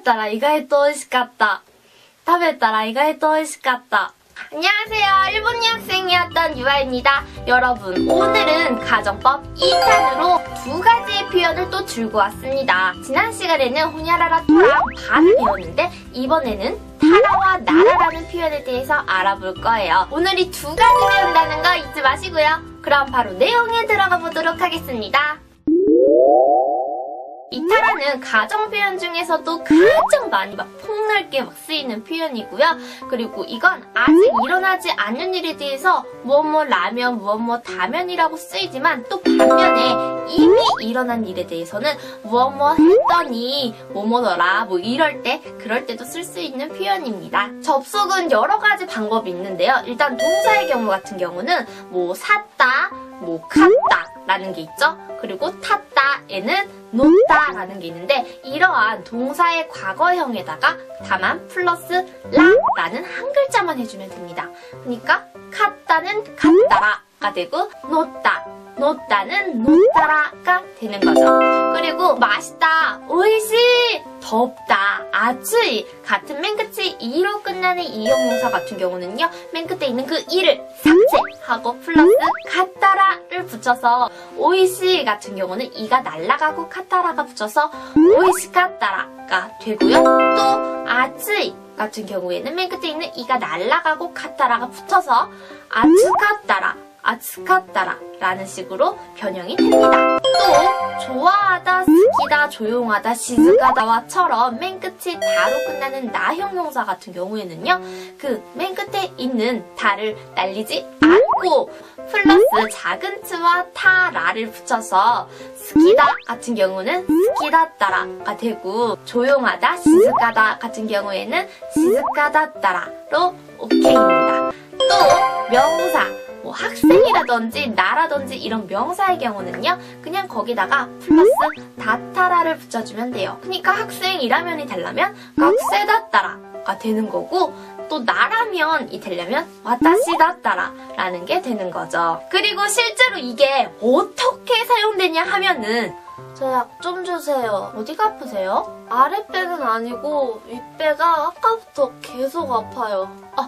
べたら意外と美味しかった。食べたら意外と美味しかった。 안녕하세요. 일본 유학생이었던 유아입니다. 여러분, 오늘은 가정법 2탄으로 두 가지의 표현을 또 들고 왔습니다. 지난 시간에는 호냐라라 토랑 반을 배웠는데 이번에는 타라와 나라라는 표현에 대해서 알아볼 거예요. 오늘 이 두 가지 배운다는 거 잊지 마시고요. 그럼 바로 내용에 들어가 보도록 하겠습니다. 이타라는 가정 표현 중에서도 가장 많이 막 폭넓게 막 쓰이는 표현이고요. 그리고 이건 아직 일어나지 않는 일에 대해서 무엇뭐 라면, 무엇뭐 다면이라고 쓰이지만 또 반면에 이미 일어난 일에 대해서는 무엇뭐 했더니 뭐뭐더라 뭐 이럴 때 그럴 때도 쓸 수 있는 표현입니다. 접속은 여러 가지 방법이 있는데요. 일단 동사의 경우 같은 경우는 뭐 샀다, 뭐 갔다 라는 게 있죠. 그리고 탔다에는 놓다 라는 게 있는데 이러한 동사의 과거형에다가 다만 플러스 라 라는 한 글자만 해주면 됩니다. 그러니까 갔다는 갔다라 가 되고 놓다 놓다는 놓다라가 되는 거죠. 그리고 맛있다, 오이시, 덥다, 아츠이 같은 맨 끝이 이로 끝나는 이형용사 같은 경우는요. 맨 끝에 있는 그 이를 삭제하고 플러스 카타라를 붙여서 오이시 같은 경우는 이가 날아가고 카타라가 붙여서 오이시 카타라가 되고요. 또 아츠이 같은 경우에는 맨 끝에 있는 이가 날아가고 카타라가 붙어서 아츠카타라 아츠카타라 라는 식으로 변형이 됩니다. 또 좋아하다, 스키다, 조용하다, 시즈가다와처럼 맨 끝이 다로 끝나는 나 형용사 같은 경우에는요. 그 맨 끝에 있는 다를 날리지 않고 플러스 작은 트와 타 라를 붙여서 스키다 같은 경우는 스키다따라가 되고 조용하다, 시즈가다 같은 경우에는 시즈가다따라로 오케이입니다. 학생이라든지 나라든지 이런 명사의 경우는요 그냥 거기다가 플러스 다타라를 붙여주면 돼요. 그러니까 학생이라면이 되려면 학세다따라가 되는 거고 또 나라면이 되려면 와타시다따라 라는 게 되는 거죠. 그리고 실제로 이게 어떻게 사용되냐 하면은 저 약 좀 주세요. 어디가 아프세요? 아랫배는 아니고 윗배가 아까부터 계속 아파요. 아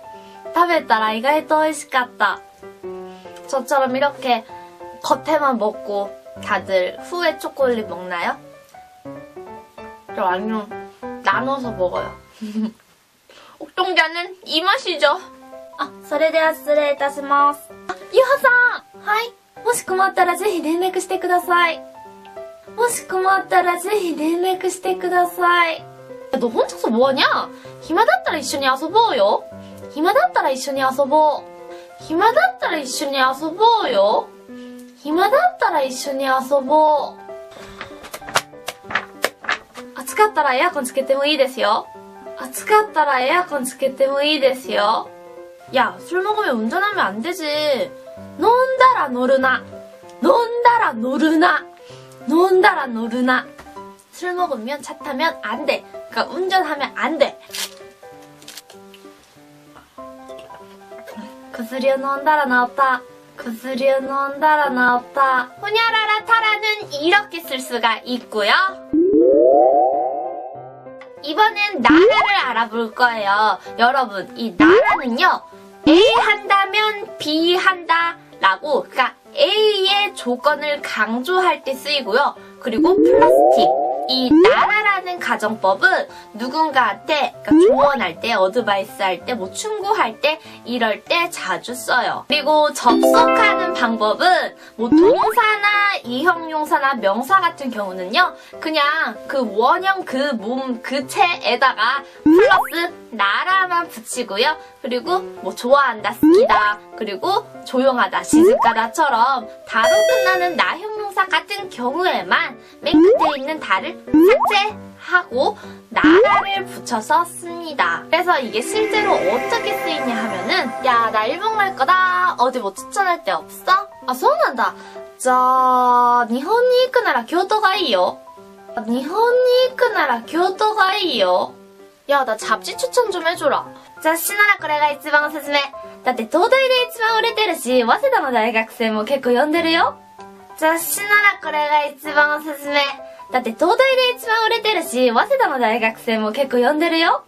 食べたら意外と美味しかった. 저처럼 이렇게 겉에만 먹고 다들 후에 초콜릿 먹나요? 저 아니요. 나눠서 먹어요. 옥동자는 이 맛이죠. 아, それでは失礼いたします. 아, 유하さんはい。もし困ったらぜひ連絡してください。もし困ったらぜひ連絡してください。너 혼자서 뭐하냐?暇だったら一緒に遊ぼうよ。 暇だったら一緒に遊ぼう。暇だったら一緒に遊ぼうよ。暇だったら一緒に遊ぼう。暑かったらエアコンつけてもいいですよ。暑かったらエアコンつけてもいいですよ。 야, 술 먹으면 운전하면 안 되지. 논다라 노르나. 논다라 노르나. 논다라 노르나. 술 먹으면 차 타면 안 돼. 그러니까 운전하면 안 돼. 구슬이 넣은 달아 나왔다. 구슬이 넣은 달아 나왔다. 호냐라라 타라는 이렇게 쓸 수가 있고요. 이번엔 나라를 알아볼 거예요. 여러분, 이 나라는요. A 한다면 B 한다 라고 그러니까 A의 조건을 강조할 때 쓰이고요. 그리고 플라스틱 이 나라라는 가정법은 누군가한테 그러니까 조언할 때, 어드바이스 할 때, 뭐 충고할 때 이럴 때 자주 써요. 그리고 접속하는 방법은 뭐 동사나 이형용사나 명사 같은 경우는요. 그냥 그 원형 그 몸 그 체에다가 플러스 나라만 붙이고요. 그리고 뭐 좋아한다, 스키다, 그리고 조용하다, 시즈가다처럼 다로 끝나는 나형용사 같은 경우에만 맨 끝에 있는 다를 하고 나라를 붙여서 씁니다. 그래서 이게 실제로 어떻게 쓰이냐 하면은 야 나 일본 갈 거다 어디 뭐 추천할 데 없어? 아 소문난다. 자 일본に行くなら京都がいいよ. 일본に行くなら京都がいいよ. 야 나 잡지 추천 좀 해줘라. 雑誌ならこれが一番おすすめ。だって東大で一番売れてるし、早稲田の大学生も結構読んでるよ。雑誌ならこれが一番おすすめ。 だって東大で一番売れてるし、早稲田の大学生も結構読んでるよ.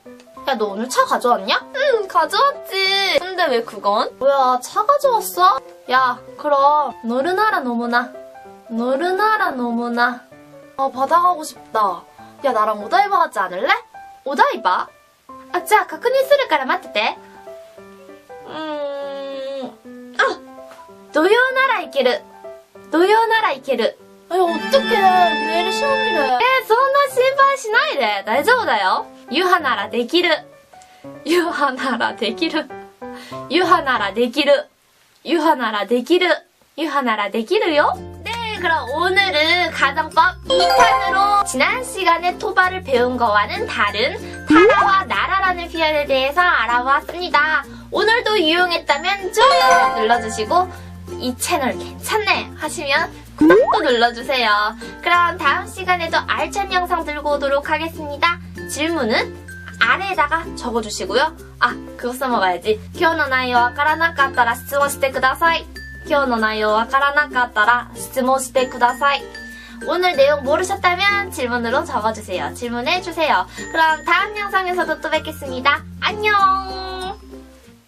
야, 너 오늘 차 가져왔냐? 응, 가져왔지. 근데 왜 그건? 뭐야, 차 가져왔어? 야, 그럼 노르나라 노무나. 노르나라 노무나. 아, 바다 가고 싶다. 야, 나랑 오다이바 가지 않을래? 오다이바? 아, 자, 確認するから待ってて. 음, 아! 土曜なら行ける.土曜なら行ける. 아니, 어떡해. 내일 시험이래. 에, そんな心配しないで. 大丈夫だよ. 유하ならできる. 유하ならできる. 유하ならできる. 유하ならできる. 유하ならできるよ. 네, 그럼 오늘은 가정법 2탄으로 지난 시간에 토바를 배운 거와는 다른 타라와 나라라는 표현에 대해서 알아보았습니다. 오늘도 유용했다면 좋아요 눌러주시고 이 채널 괜찮네 하시면 구독도 눌러주세요. 그럼 다음 시간에도 알찬 영상 들고 오도록 하겠습니다. 질문은 아래에다가 적어주시고요. 아, 그거 써먹어야지. 今日の内容わからなかったら質問してください. 今日の内容わからなかったら質問してください. 오늘 내용 모르셨다면 질문으로 적어주세요. 질문해주세요. 그럼 다음 영상에서도 또 뵙겠습니다. 안녕!